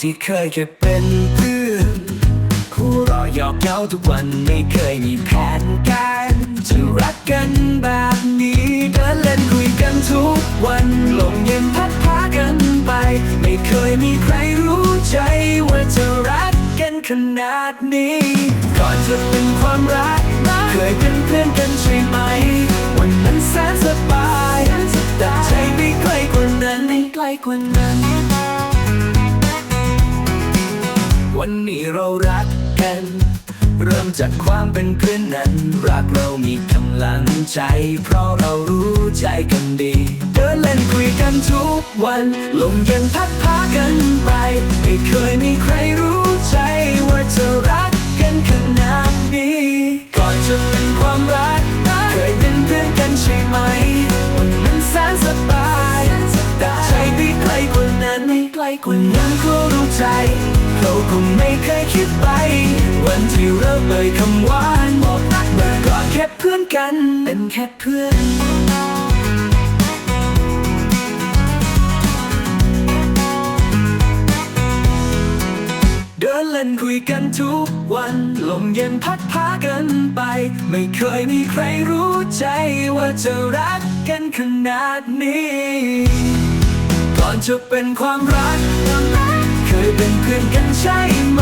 ที่เคยแค่เป็นเพื่อนหัวเราะหยอกเย้าทุกวันไม่เคยมีแผนการจะรักกันแบบนี้เดินเล่นคุยกันทุกวันลมเย็นพัดพากันไป ไม่เคยมีใครรู้ใจว่าจะรักกันขนาดนี้ก่อนจะเป็นความรักเคยเป็นเพื่อนกันใช่ไหม วันนั้นแสนสบายแต่ใจไม่ใกล้กว่านั้นไม่ใกล้กว่านั้น วันนี้เรารักกัน เริ่มจากความเป็นเพื่อนนั้น รักเรามีกำลังใจ เพราะเรารู้ใจกันดี เดินเล่นคุยกันทุกวัน ลมเย็นพัดพากันไป ไม่เคยมีใครรู้ใจว่าจะรักกันขนาดนี้ก่อนจะเป็นความรัก เคยเป็นเพื่อนกันใช่ไหมวันนั้นแสนสบายแต่ใจไม่ไกลกว่านั้นไม่ไกลกว่านั้นก็รู้ใจ เราคงไม่เคยคิดไป วันที่เราเอ่ยคำหวานบอกรักเมื่อก่อนแค่เพื่อนกัน เป็นแค่เพื่อนเดินเล่นคุยกันทุกวันลมเย็นพัดพากันไป ไม่เคยมีใครรู้ใจว่าจะรักกันขนาดนี้ ก่อนจะเป็นความรัก เคยเป็นเพื่อนกันใช่ไหม